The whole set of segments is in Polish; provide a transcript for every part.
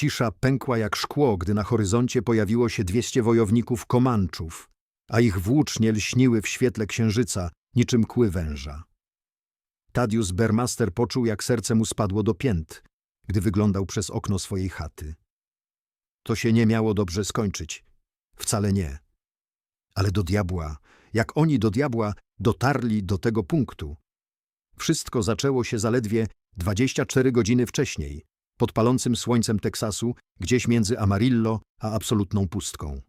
Cisza pękła jak szkło, gdy na horyzoncie pojawiło się dwieście wojowników Komanczów, a ich włócznie lśniły w świetle księżyca, niczym kły węża. Tadius Bermaster poczuł, jak serce mu spadło do pięt, gdy wyglądał przez okno swojej chaty. To się nie miało dobrze skończyć. Wcale nie. Ale do diabła, jak oni do diabła dotarli do tego punktu. Wszystko zaczęło się zaledwie 24 godziny wcześniej, pod palącym słońcem Teksasu, gdzieś między Amarillo a absolutną pustką.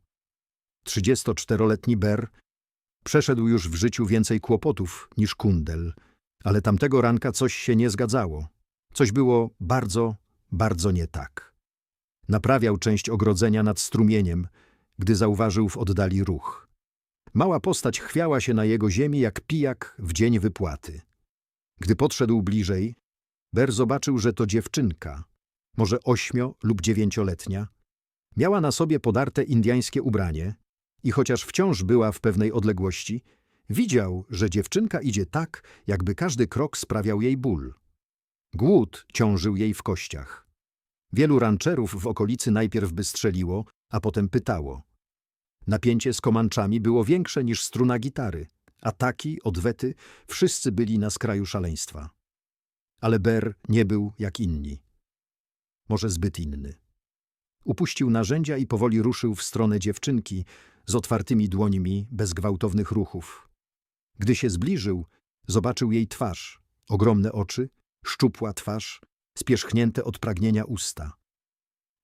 34-letni Ber przeszedł już w życiu więcej kłopotów niż kundel, ale tamtego ranka coś się nie zgadzało. Coś było bardzo, bardzo nie tak. Naprawiał część ogrodzenia nad strumieniem, gdy zauważył w oddali ruch. Mała postać chwiała się na jego ziemi jak pijak w dzień wypłaty. Gdy podszedł bliżej, Ber zobaczył, że to dziewczynka, może ośmio- lub dziewięcioletnia. Miała na sobie podarte indiańskie ubranie i chociaż wciąż była w pewnej odległości, widział, że dziewczynka idzie tak, jakby każdy krok sprawiał jej ból. Głód ciążył jej w kościach. Wielu ranczerów w okolicy najpierw by strzeliło, a potem pytało. Napięcie z komanczami było większe niż struna gitary. Ataki, odwety, wszyscy byli na skraju szaleństwa. Ale Ber nie był jak inni. Może zbyt inny. Upuścił narzędzia i powoli ruszył w stronę dziewczynki z otwartymi dłońmi, bez gwałtownych ruchów. Gdy się zbliżył, zobaczył jej twarz, ogromne oczy, szczupła twarz, spierzchnięte od pragnienia usta.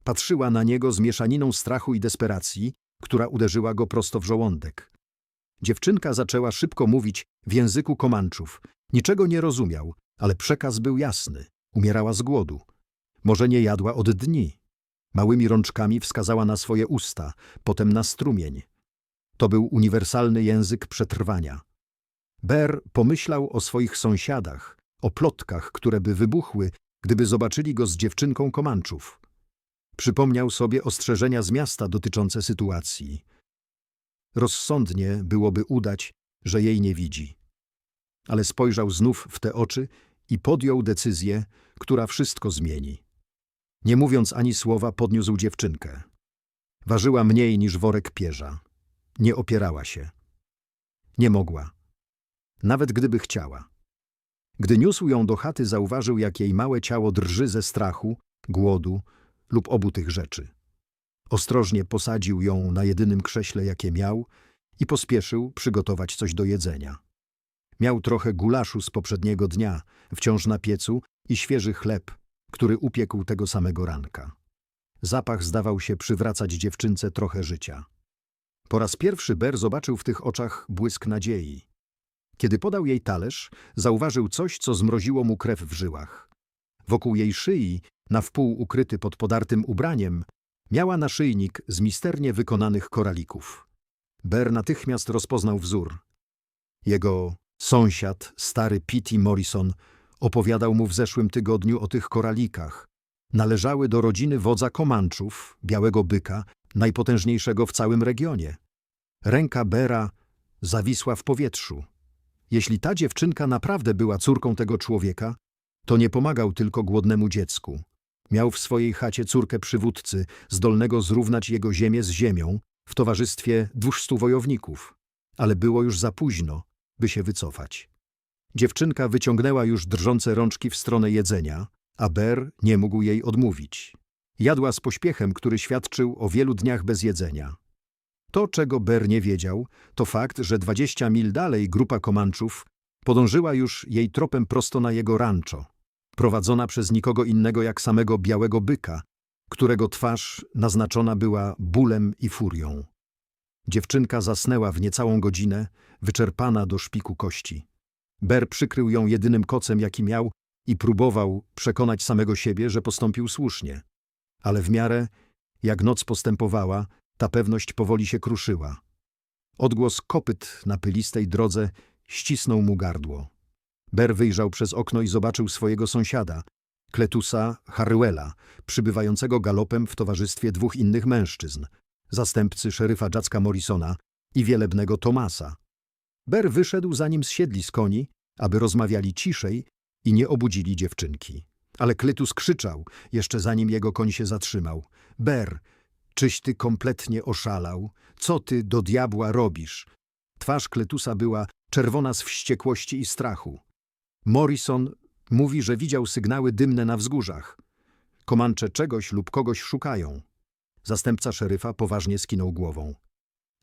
Patrzyła na niego z mieszaniną strachu i desperacji, która uderzyła go prosto w żołądek. Dziewczynka zaczęła szybko mówić w języku komanczów. Niczego nie rozumiał, ale przekaz był jasny. Umierała z głodu. Może nie jadła od dni. Małymi rączkami wskazała na swoje usta, potem na strumień. To był uniwersalny język przetrwania. Ber pomyślał o swoich sąsiadach, o plotkach, które by wybuchły, gdyby zobaczyli go z dziewczynką Komanczów. Przypomniał sobie ostrzeżenia z miasta dotyczące sytuacji. Rozsądnie byłoby udać, że jej nie widzi. Ale spojrzał znów w te oczy i podjął decyzję, która wszystko zmieni. Nie mówiąc ani słowa, podniósł dziewczynkę. Ważyła mniej niż worek pierza. Nie opierała się. Nie mogła. Nawet gdyby chciała. Gdy niósł ją do chaty, zauważył, jak jej małe ciało drży ze strachu, głodu lub obu tych rzeczy. Ostrożnie posadził ją na jedynym krześle, jakie miał i pospieszył przygotować coś do jedzenia. Miał trochę gulaszu z poprzedniego dnia, wciąż na piecu i świeży chleb, który upiekł tego samego ranka. Zapach zdawał się przywracać dziewczynce trochę życia. Po raz pierwszy Ber zobaczył w tych oczach błysk nadziei. Kiedy podał jej talerz, zauważył coś, co zmroziło mu krew w żyłach. Wokół jej szyi, na wpół ukryty pod podartym ubraniem, miała naszyjnik z misternie wykonanych koralików. Ber natychmiast rozpoznał wzór. Jego sąsiad, stary P.T. Morrison, opowiadał mu w zeszłym tygodniu o tych koralikach. Należały do rodziny wodza Komanczów, białego byka, najpotężniejszego w całym regionie. Ręka Bera zawisła w powietrzu. Jeśli ta dziewczynka naprawdę była córką tego człowieka, to nie pomagał tylko głodnemu dziecku. Miał w swojej chacie córkę przywódcy, zdolnego zrównać jego ziemię z ziemią, w towarzystwie dwustu wojowników. Ale było już za późno, by się wycofać. Dziewczynka wyciągnęła już drżące rączki w stronę jedzenia, a Ber nie mógł jej odmówić. Jadła z pośpiechem, który świadczył o wielu dniach bez jedzenia. To, czego Ber nie wiedział, to fakt, że dwadzieścia mil dalej grupa Komanczów podążyła już jej tropem prosto na jego rancho, prowadzona przez nikogo innego jak samego białego byka, którego twarz naznaczona była bólem i furią. Dziewczynka zasnęła w niecałą godzinę, wyczerpana do szpiku kości. Ber przykrył ją jedynym kocem, jaki miał i próbował przekonać samego siebie, że postąpił słusznie. Ale w miarę, jak noc postępowała, ta pewność powoli się kruszyła. Odgłos kopyt na pylistej drodze ścisnął mu gardło. Ber wyjrzał przez okno i zobaczył swojego sąsiada, Kletusa Harwella, przybywającego galopem w towarzystwie dwóch innych mężczyzn, zastępcy szeryfa Jacka Morrisona i wielebnego Tomasa. Ber wyszedł zanim zsiedli z koni, aby rozmawiali ciszej i nie obudzili dziewczynki. Ale Klytus krzyczał, jeszcze zanim jego koń się zatrzymał. Ber, czyś ty kompletnie oszalał? Co ty do diabła robisz? Twarz Kletusa była czerwona z wściekłości i strachu. Morrison mówi, że widział sygnały dymne na wzgórzach. Komancze czegoś lub kogoś szukają. Zastępca szeryfa poważnie skinął głową.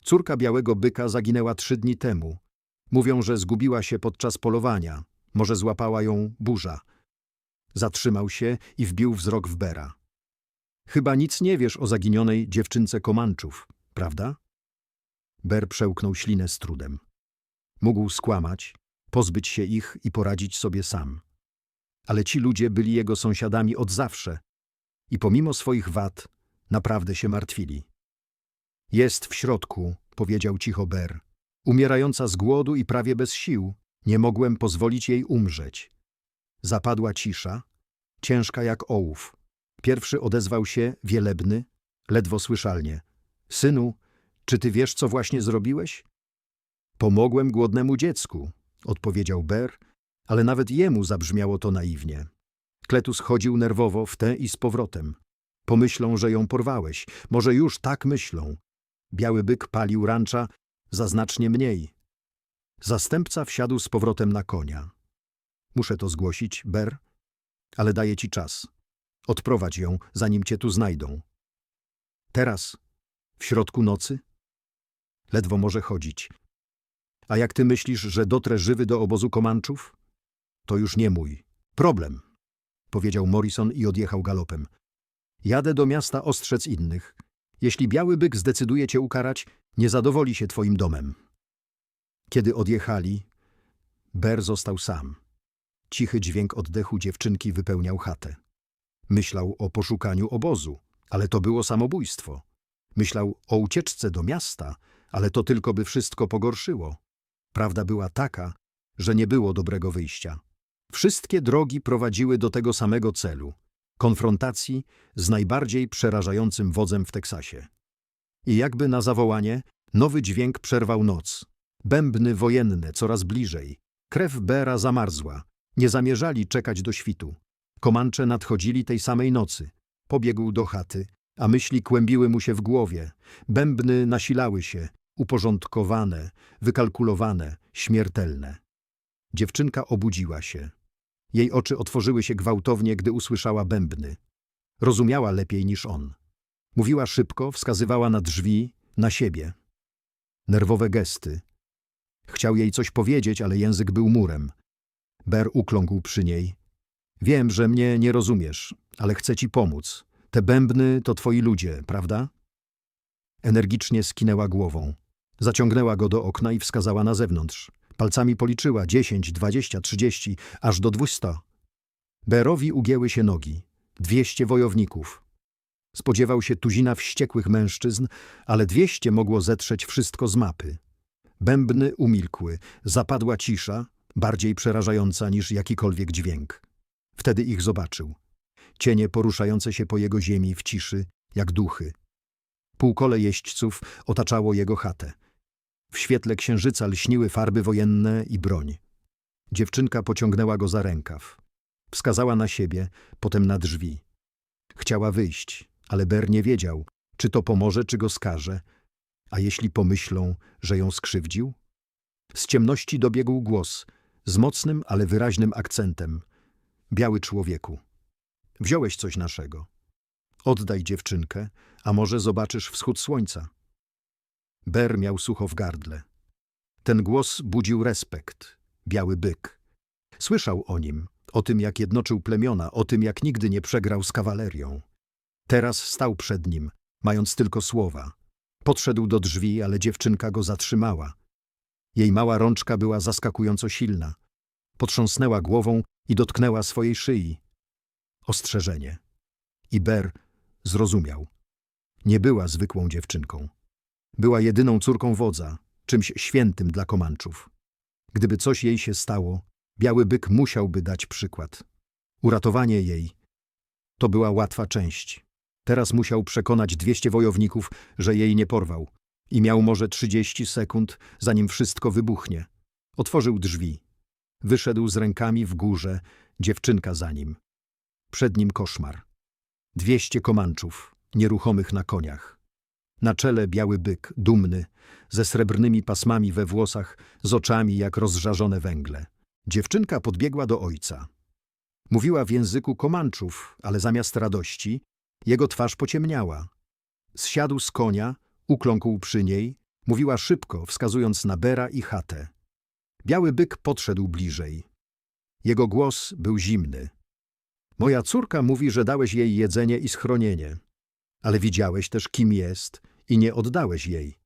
Córka białego byka zaginęła trzy dni temu. Mówią, że zgubiła się podczas polowania. Może złapała ją burza. Zatrzymał się i wbił wzrok w Bera. Chyba nic nie wiesz o zaginionej dziewczynce Komanczów, prawda? Ber przełknął ślinę z trudem. Mógł skłamać, pozbyć się ich i poradzić sobie sam. Ale ci ludzie byli jego sąsiadami od zawsze i pomimo swoich wad naprawdę się martwili. Jest w środku, powiedział cicho Ber. Umierająca z głodu i prawie bez sił, nie mogłem pozwolić jej umrzeć. Zapadła cisza, ciężka jak ołów. Pierwszy odezwał się wielebny, ledwo słyszalnie. Synu, czy ty wiesz, co właśnie zrobiłeś? Pomogłem głodnemu dziecku, odpowiedział Ber, ale nawet jemu zabrzmiało to naiwnie. Kletus chodził nerwowo w tę i z powrotem. Pomyślą, że ją porwałeś. Może już tak myślą. Biały byk palił rancza za znacznie mniej. Zastępca wsiadł z powrotem na konia. Muszę to zgłosić, Ber, ale daję ci czas. Odprowadź ją, zanim cię tu znajdą. Teraz, w środku nocy? Ledwo może chodzić. A jak ty myślisz, że dotrę żywy do obozu Komanczów? To już nie mój problem, powiedział Morrison i odjechał galopem. Jadę do miasta ostrzec innych. Jeśli biały byk zdecyduje cię ukarać, nie zadowoli się twoim domem. Kiedy odjechali, Ber został sam. Cichy dźwięk oddechu dziewczynki wypełniał chatę. Myślał o poszukaniu obozu, ale to było samobójstwo. Myślał o ucieczce do miasta, ale to tylko by wszystko pogorszyło. Prawda była taka, że nie było dobrego wyjścia. Wszystkie drogi prowadziły do tego samego celu konfrontacji z najbardziej przerażającym wodzem w Teksasie. I jakby na zawołanie, nowy dźwięk przerwał noc. Bębny wojenne coraz bliżej. Krew Bera zamarzła. Nie zamierzali czekać do świtu. Komancze nadchodzili tej samej nocy. Pobiegł do chaty, a myśli kłębiły mu się w głowie. Bębny nasilały się, uporządkowane, wykalkulowane, śmiertelne. Dziewczynka obudziła się. Jej oczy otworzyły się gwałtownie, gdy usłyszała bębny. Rozumiała lepiej niż on. Mówiła szybko, wskazywała na drzwi, na siebie. Nerwowe gesty. Chciał jej coś powiedzieć, ale język był murem. Ber ukląkł przy niej. Wiem, że mnie nie rozumiesz, ale chcę ci pomóc. Te bębny to twoi ludzie, prawda? Energicznie skinęła głową. Zaciągnęła go do okna i wskazała na zewnątrz. Palcami policzyła dziesięć, dwadzieścia, trzydzieści, aż do dwusta. Berowi ugięły się nogi. Dwieście wojowników. Spodziewał się tuzina wściekłych mężczyzn, ale dwieście mogło zetrzeć wszystko z mapy. Bębny umilkły, zapadła cisza, bardziej przerażająca niż jakikolwiek dźwięk. Wtedy ich zobaczył. Cienie poruszające się po jego ziemi w ciszy, jak duchy. Półkole jeźdźców otaczało jego chatę. W świetle księżyca lśniły farby wojenne i broń. Dziewczynka pociągnęła go za rękaw. Wskazała na siebie, potem na drzwi. Chciała wyjść, ale Ber nie wiedział, czy to pomoże, czy go skaże. A jeśli pomyślą, że ją skrzywdził? Z ciemności dobiegł głos, z mocnym, ale wyraźnym akcentem. Biały człowieku, wziąłeś coś naszego. Oddaj dziewczynkę, a może zobaczysz wschód słońca. Ber miał sucho w gardle. Ten głos budził respekt. Biały byk. Słyszał o nim, o tym jak jednoczył plemiona, o tym jak nigdy nie przegrał z kawalerią. Teraz stał przed nim, mając tylko słowa. Podszedł do drzwi, ale dziewczynka go zatrzymała. Jej mała rączka była zaskakująco silna. Potrząsnęła głową i dotknęła swojej szyi. Ostrzeżenie. I Ber zrozumiał. Nie była zwykłą dziewczynką. Była jedyną córką wodza, czymś świętym dla Komanczów. Gdyby coś jej się stało, biały byk musiałby dać przykład. Uratowanie jej to była łatwa część. Teraz musiał przekonać dwieście wojowników, że jej nie porwał. I miał może trzydzieści sekund, zanim wszystko wybuchnie. Otworzył drzwi. Wyszedł z rękami w górze, dziewczynka za nim. Przed nim koszmar. Dwieście komanczów, nieruchomych na koniach. Na czele biały byk, dumny, ze srebrnymi pasmami we włosach, z oczami jak rozżarzone węgle. Dziewczynka podbiegła do ojca. Mówiła w języku komanczów, ale zamiast radości, jego twarz pociemniała. Zsiadł z konia, ukląkł przy niej, mówiła szybko, wskazując na Bera i chatę. Biały byk podszedł bliżej. Jego głos był zimny. Moja córka mówi, że dałeś jej jedzenie i schronienie, ale widziałeś też, kim jest i nie oddałeś jej.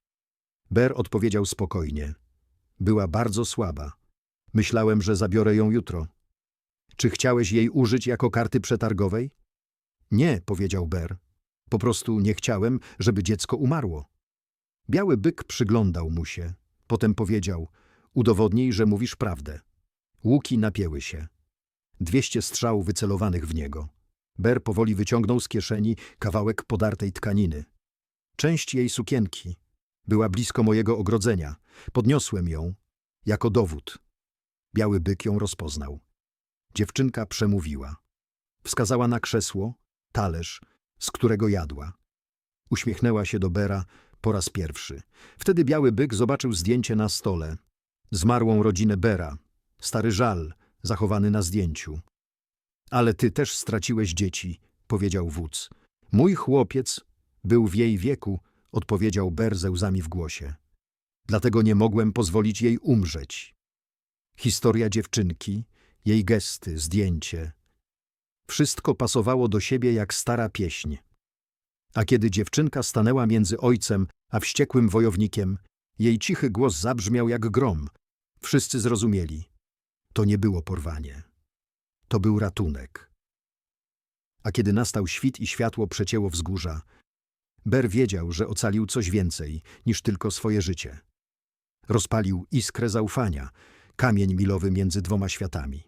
Ber odpowiedział spokojnie. Była bardzo słaba. Myślałem, że zabiorę ją jutro. Czy chciałeś jej użyć jako karty przetargowej? Nie, powiedział Ber. Po prostu nie chciałem, żeby dziecko umarło. Biały byk przyglądał mu się. Potem powiedział, udowodnij, że mówisz prawdę. Łuki napięły się. Dwieście strzał wycelowanych w niego. Ber powoli wyciągnął z kieszeni kawałek podartej tkaniny. Część jej sukienki. Była blisko mojego ogrodzenia. Podniosłem ją, jako dowód. Biały byk ją rozpoznał. Dziewczynka przemówiła. Wskazała na krzesło, talerz, z którego jadła. Uśmiechnęła się do Bera po raz pierwszy. Wtedy biały byk zobaczył zdjęcie na stole. Zmarłą rodzinę Bera. Stary żal, zachowany na zdjęciu. Ale ty też straciłeś dzieci, powiedział wódz. Mój chłopiec był w jej wieku, odpowiedział Ber ze łzami w głosie. Dlatego nie mogłem pozwolić jej umrzeć. Historia dziewczynki, jej gesty, zdjęcie. Wszystko pasowało do siebie jak stara pieśń. A kiedy dziewczynka stanęła między ojcem a wściekłym wojownikiem, jej cichy głos zabrzmiał jak grom. Wszyscy zrozumieli. To nie było porwanie. To był ratunek. A kiedy nastał świt i światło przecięło wzgórza, Ber wiedział, że ocalił coś więcej niż tylko swoje życie. Rozpalił iskrę zaufania, kamień milowy między dwoma światami.